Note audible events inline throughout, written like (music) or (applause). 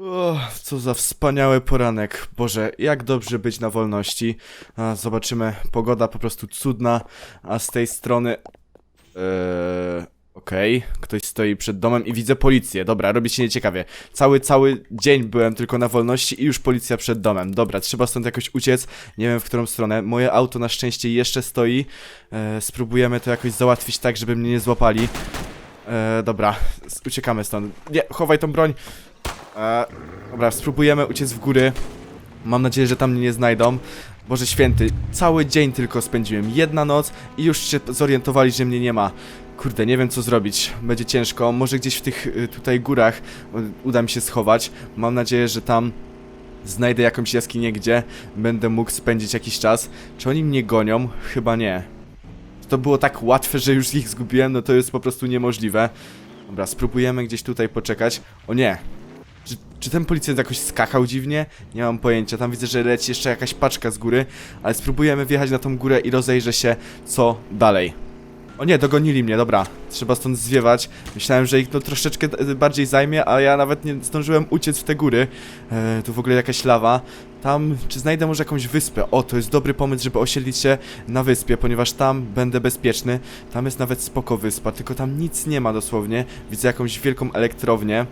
O, co za wspaniały poranek. Boże, jak dobrze być na wolności. A, zobaczymy, pogoda po prostu cudna, a z tej strony... Eee, Okej, ktoś stoi przed domem i widzę policję. Dobra, robi się nieciekawie. Cały, cały dzień byłem tylko na wolności i już policja przed domem. Dobra, trzeba stąd jakoś uciec. Nie wiem w którą stronę. Moje auto na szczęście jeszcze stoi. Eee, spróbujemy to jakoś załatwić tak, żeby mnie nie złapali. Eee, dobra, uciekamy stąd. Nie, chowaj tą broń. E, dobra, spróbujemy uciec w góry. Mam nadzieję, że tam mnie nie znajdą. Boże święty, cały dzień tylko spędziłem. Jedna noc i już się zorientowali, że mnie nie ma. Kurde, nie wiem co zrobić. Będzie ciężko. Może gdzieś w tych y, tutaj górach y, uda mi się schować. Mam nadzieję, że tam znajdę jakąś jaskinię, gdzie będę mógł spędzić jakiś czas. Czy oni mnie gonią? Chyba nie. To było tak łatwe, że już ich zgubiłem, no to jest po prostu niemożliwe. Dobra, spróbujemy gdzieś tutaj poczekać. O nie, czy, czy ten policjant jakoś skakał dziwnie? Nie mam pojęcia. Tam widzę, że leci jeszcze jakaś paczka z góry, ale spróbujemy wjechać na tą górę i rozejrzę się, co dalej. O nie, dogonili mnie, dobra. Trzeba stąd zwiewać. Myślałem, że ich to troszeczkę bardziej zajmie, a ja nawet nie zdążyłem uciec w te góry. E, tu w ogóle jakaś lawa. Tam, czy znajdę może jakąś wyspę? O, to jest dobry pomysł, żeby osiedlić się na wyspie, ponieważ tam będę bezpieczny. Tam jest nawet spoko wyspa, tylko tam nic nie ma dosłownie. Widzę jakąś wielką elektrownię.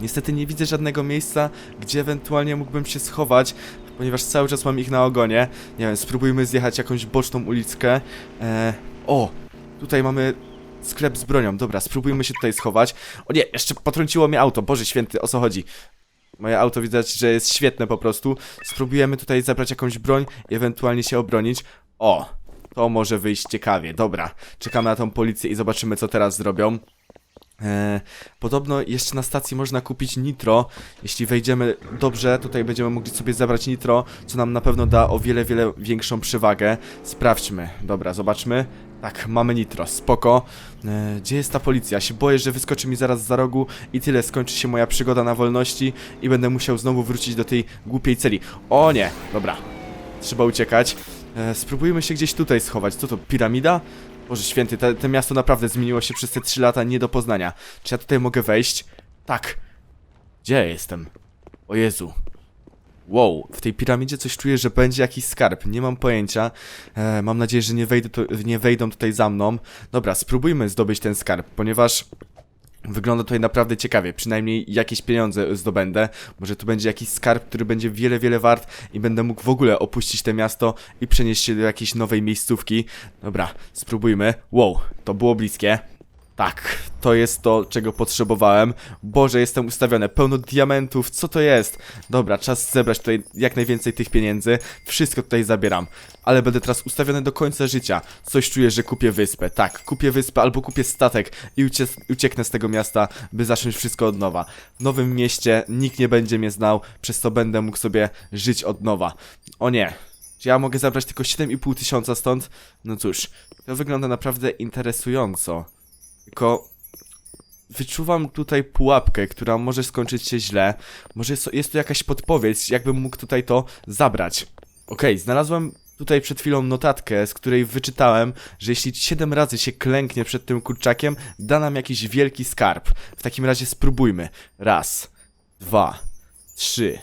Niestety nie widzę żadnego miejsca, gdzie ewentualnie mógłbym się schować, ponieważ cały czas mam ich na ogonie. Nie wiem, spróbujmy zjechać jakąś boczną ulickę. E, o, tutaj mamy sklep z bronią. Dobra, spróbujmy się tutaj schować. O nie, jeszcze potrąciło mnie auto. Boże święty, o co chodzi? Moje auto widać, że jest świetne po prostu. Spróbujemy tutaj zabrać jakąś broń i ewentualnie się obronić. O, to może wyjść ciekawie. Dobra, czekamy na tą policję i zobaczymy, co teraz zrobią. E, podobno jeszcze na stacji można kupić nitro. Jeśli wejdziemy dobrze, tutaj będziemy mogli sobie zabrać nitro, co nam na pewno da o wiele, wiele większą przewagę. Sprawdźmy. Dobra, zobaczmy. Tak, mamy nitro, spoko. E, gdzie jest ta policja? Się boję, że wyskoczy mi zaraz za rogu i tyle, skończy się moja przygoda na wolności i będę musiał znowu wrócić do tej głupiej celi. O nie, dobra. Trzeba uciekać. E, spróbujmy się gdzieś tutaj schować. Co to, piramida? Boże święty, te, te miasto naprawdę zmieniło się przez te 3 lata nie do poznania. Czy ja tutaj mogę wejść? Tak. Gdzie ja jestem? O Jezu. Wow, w tej piramidzie coś czuję, że będzie jakiś skarb. Nie mam pojęcia. E, mam nadzieję, że nie, wejdę tu, nie wejdą tutaj za mną. Dobra, spróbujmy zdobyć ten skarb, ponieważ Wygląda tutaj naprawdę ciekawie, przynajmniej jakieś pieniądze zdobędę. Może tu będzie jakiś skarb, który będzie wiele, wiele wart i będę mógł w ogóle opuścić to miasto i przenieść się do jakiejś nowej miejscówki. Dobra, spróbujmy. Wow, to było bliskie. Tak, to jest to, czego potrzebowałem. Boże, jestem ustawiony. Pełno diamentów, co to jest? Dobra, czas zebrać tutaj jak najwięcej tych pieniędzy. Wszystko tutaj zabieram. Ale będę teraz ustawiony do końca życia. Coś czuję, że kupię wyspę. Tak, kupię wyspę albo kupię statek i ucie ucieknę z tego miasta, by zacząć wszystko od nowa. W nowym mieście nikt nie będzie mnie znał, przez to będę mógł sobie żyć od nowa. O nie, ja mogę zabrać tylko 7,5 tysiąca stąd? No cóż, to wygląda naprawdę interesująco. Tylko wyczuwam tutaj pułapkę, która może skończyć się źle. Może jest, to jakaś podpowiedź, jakbym mógł tutaj to zabrać. Okej, znalazłem tutaj przed chwilą notatkę, z której wyczytałem, że jeśli 7 razy się klęknie przed tym kurczakiem, da nam jakiś wielki skarb. W takim razie spróbujmy. Raz, dwa, trzy,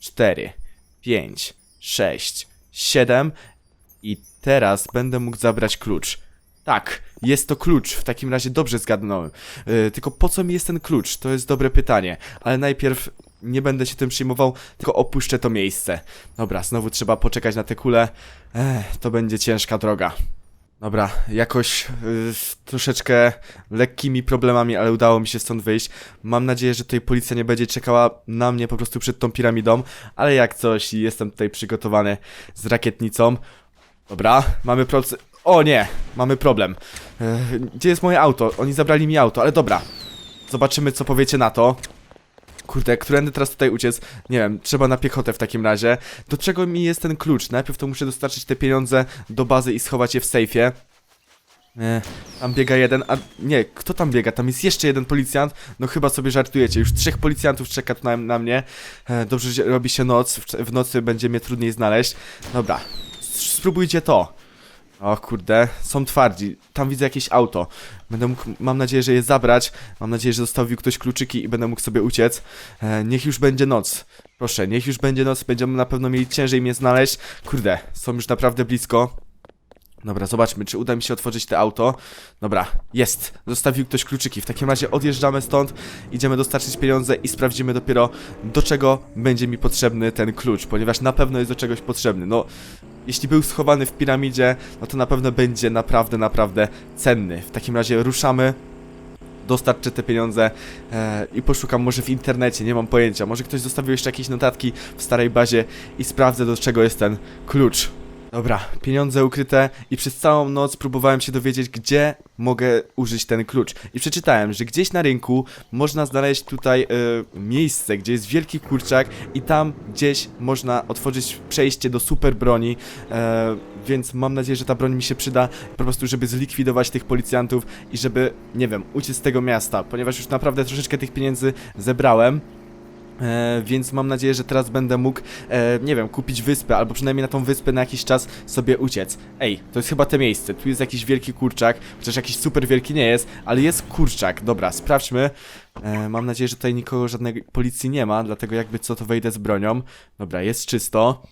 cztery, pięć, sześć, siedem i teraz będę mógł zabrać klucz. Tak, jest to klucz, w takim razie dobrze zgadnąłem. Yy, tylko po co mi jest ten klucz? To jest dobre pytanie, ale najpierw nie będę się tym przejmował, tylko opuszczę to miejsce. Dobra, znowu trzeba poczekać na te kule. Ech, to będzie ciężka droga. Dobra, jakoś yy, troszeczkę lekkimi problemami, ale udało mi się stąd wyjść. Mam nadzieję, że tutaj policja nie będzie czekała na mnie po prostu przed tą piramidą, ale jak coś, jestem tutaj przygotowany z rakietnicą. Dobra, mamy proces. O nie, mamy problem. E, gdzie jest moje auto? Oni zabrali mi auto, ale dobra. Zobaczymy, co powiecie na to. Kurde, którędy teraz tutaj uciec? Nie wiem, trzeba na piechotę w takim razie. Do czego mi jest ten klucz? Najpierw to muszę dostarczyć te pieniądze do bazy i schować je w sejfie. E, tam biega jeden, a nie, kto tam biega? Tam jest jeszcze jeden policjant. No chyba sobie żartujecie, już trzech policjantów czeka na, na mnie. E, dobrze, że robi się noc, w, w nocy będzie mnie trudniej znaleźć. Dobra, spróbujcie to. O kurde, są twardzi. Tam widzę jakieś auto. Będę mógł, mam nadzieję, że je zabrać. Mam nadzieję, że zostawił ktoś kluczyki i będę mógł sobie uciec. E, niech już będzie noc. Proszę, niech już będzie noc, będziemy na pewno mieli ciężej mnie znaleźć. Kurde, są już naprawdę blisko. Dobra, zobaczmy, czy uda mi się otworzyć te auto. Dobra, jest. Zostawił ktoś kluczyki. W takim razie odjeżdżamy stąd, idziemy dostarczyć pieniądze i sprawdzimy dopiero, do czego będzie mi potrzebny ten klucz, ponieważ na pewno jest do czegoś potrzebny. No, jeśli był schowany w piramidzie, no to na pewno będzie naprawdę, naprawdę cenny. W takim razie ruszamy. Dostarczę te pieniądze e, i poszukam może w internecie, nie mam pojęcia. Może ktoś zostawił jeszcze jakieś notatki w starej bazie i sprawdzę do czego jest ten klucz. Dobra, pieniądze ukryte i przez całą noc próbowałem się dowiedzieć, gdzie mogę użyć ten klucz. I przeczytałem, że gdzieś na rynku można znaleźć tutaj e, miejsce, gdzie jest wielki kurczak i tam gdzieś można otworzyć przejście do super broni, e, więc mam nadzieję, że ta broń mi się przyda po prostu, żeby zlikwidować tych policjantów i żeby, nie wiem, uciec z tego miasta, ponieważ już naprawdę troszeczkę tych pieniędzy zebrałem. E, więc mam nadzieję, że teraz będę mógł, e, nie wiem, kupić wyspę, albo przynajmniej na tą wyspę na jakiś czas sobie uciec. Ej, to jest chyba te miejsce. Tu jest jakiś wielki kurczak, chociaż jakiś super wielki nie jest, ale jest kurczak. Dobra, sprawdźmy. E, mam nadzieję, że tutaj nikogo, żadnej policji nie ma, dlatego jakby co to wejdę z bronią. Dobra, jest czysto.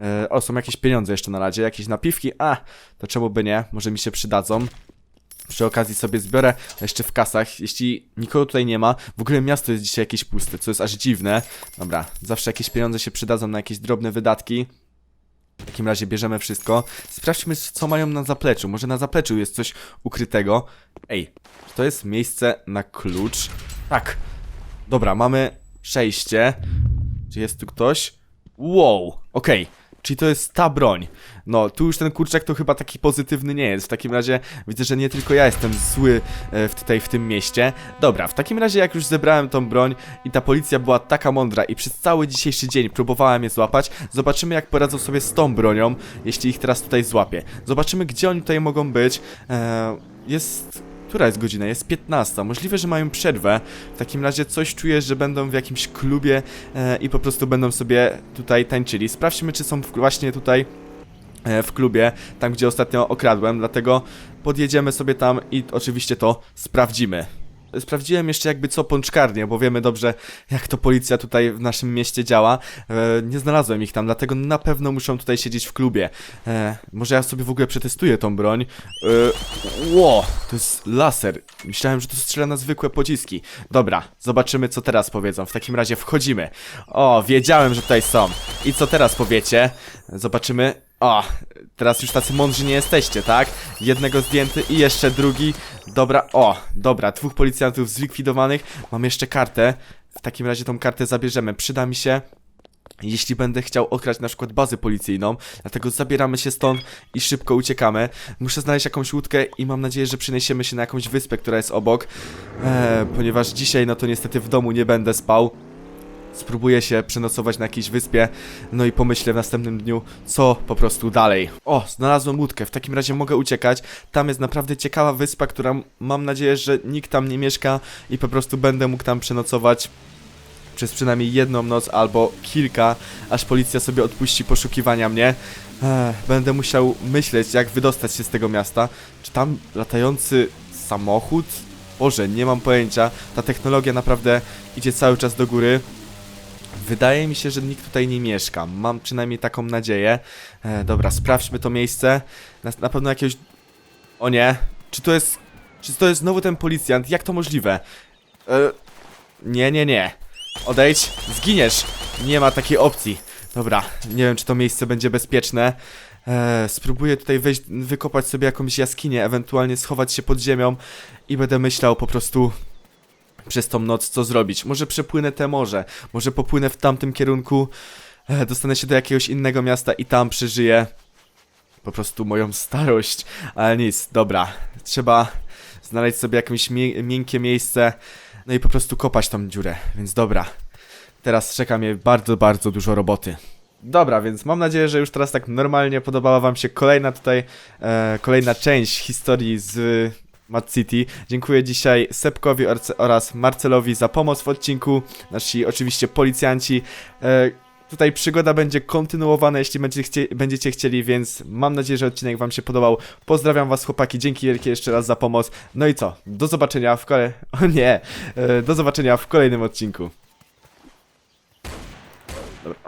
E, o, są jakieś pieniądze jeszcze na razie, jakieś napiwki. A, to czemu by nie? Może mi się przydadzą. Przy okazji sobie zbiorę jeszcze w kasach, jeśli nikogo tutaj nie ma. W ogóle miasto jest dzisiaj jakieś puste, co jest aż dziwne. Dobra, zawsze jakieś pieniądze się przydadzą na jakieś drobne wydatki. W takim razie bierzemy wszystko. Sprawdźmy, co mają na zapleczu. Może na zapleczu jest coś ukrytego. Ej, to jest miejsce na klucz? Tak. Dobra, mamy przejście. Czy jest tu ktoś? Wow, okej. Czyli to jest ta broń. No, tu już ten kurczak to chyba taki pozytywny nie jest. W takim razie widzę, że nie tylko ja jestem zły e, w, tutaj w tym mieście. Dobra, w takim razie jak już zebrałem tą broń i ta policja była taka mądra i przez cały dzisiejszy dzień próbowałem je złapać, zobaczymy jak poradzą sobie z tą bronią, jeśli ich teraz tutaj złapię. Zobaczymy gdzie oni tutaj mogą być. E, jest... Która jest godzina? Jest 15. Możliwe, że mają przerwę. W takim razie coś czuję, że będą w jakimś klubie e, i po prostu będą sobie tutaj tańczyli. Sprawdźmy, czy są w, właśnie tutaj e, w klubie, tam gdzie ostatnio okradłem, dlatego podjedziemy sobie tam i oczywiście to sprawdzimy. Sprawdziłem jeszcze jakby co pączkarnię, bo wiemy dobrze jak to policja tutaj w naszym mieście działa. E, nie znalazłem ich tam, dlatego na pewno muszą tutaj siedzieć w klubie. E, może ja sobie w ogóle przetestuję tą broń. E, ło, to jest laser. Myślałem, że to strzela na zwykłe pociski. Dobra, zobaczymy co teraz powiedzą. W takim razie wchodzimy. O, wiedziałem, że tutaj są. I co teraz powiecie? Zobaczymy. O, teraz już tacy mądrzy nie jesteście, tak? Jednego zdjęty i jeszcze drugi. Dobra, o, dobra, dwóch policjantów zlikwidowanych. Mam jeszcze kartę. W takim razie tą kartę zabierzemy. Przyda mi się jeśli będę chciał odkrać na przykład bazę policyjną, dlatego zabieramy się stąd i szybko uciekamy. Muszę znaleźć jakąś łódkę i mam nadzieję, że przeniesiemy się na jakąś wyspę, która jest obok, eee, ponieważ dzisiaj no to niestety w domu nie będę spał. Spróbuję się przenocować na jakiejś wyspie, no i pomyślę w następnym dniu, co po prostu dalej. O, znalazłem łódkę, w takim razie mogę uciekać. Tam jest naprawdę ciekawa wyspa, która mam nadzieję, że nikt tam nie mieszka i po prostu będę mógł tam przenocować przez przynajmniej jedną noc albo kilka, aż policja sobie odpuści poszukiwania mnie. Ech, będę musiał myśleć, jak wydostać się z tego miasta. Czy tam latający samochód? Boże, nie mam pojęcia. Ta technologia naprawdę idzie cały czas do góry. Wydaje mi się, że nikt tutaj nie mieszka. Mam przynajmniej taką nadzieję. E, dobra, sprawdźmy to miejsce. Na, na pewno jakiegoś... O nie. Czy to jest... Czy to jest znowu ten policjant? Jak to możliwe? E, nie, nie, nie. Odejdź, zginiesz. Nie ma takiej opcji. Dobra, nie wiem, czy to miejsce będzie bezpieczne. Eee, spróbuję tutaj wejść, wykopać sobie jakąś jaskinię, ewentualnie schować się pod ziemią i będę myślał po prostu przez tą noc, co zrobić. Może przepłynę te morze, może popłynę w tamtym kierunku, e, dostanę się do jakiegoś innego miasta i tam przeżyję po prostu moją starość. Ale nic, dobra. Trzeba znaleźć sobie jakieś mie miękkie miejsce, no i po prostu kopać tą dziurę, więc dobra. Teraz czeka mnie bardzo, bardzo dużo roboty. Dobra, więc mam nadzieję, że już teraz tak normalnie podobała wam się kolejna tutaj, e, kolejna część historii z Mad City. Dziękuję dzisiaj Sepkowi oraz Marcelowi za pomoc w odcinku. Nasi oczywiście policjanci. E, Tutaj przygoda będzie kontynuowana, jeśli będzie chcie będziecie chcieli, więc mam nadzieję, że odcinek wam się podobał. Pozdrawiam was chłopaki, dzięki wielkie jeszcze raz za pomoc. No i co? Do zobaczenia w kole... (laughs) O nie! E, Do zobaczenia w kolejnym odcinku. Dobra.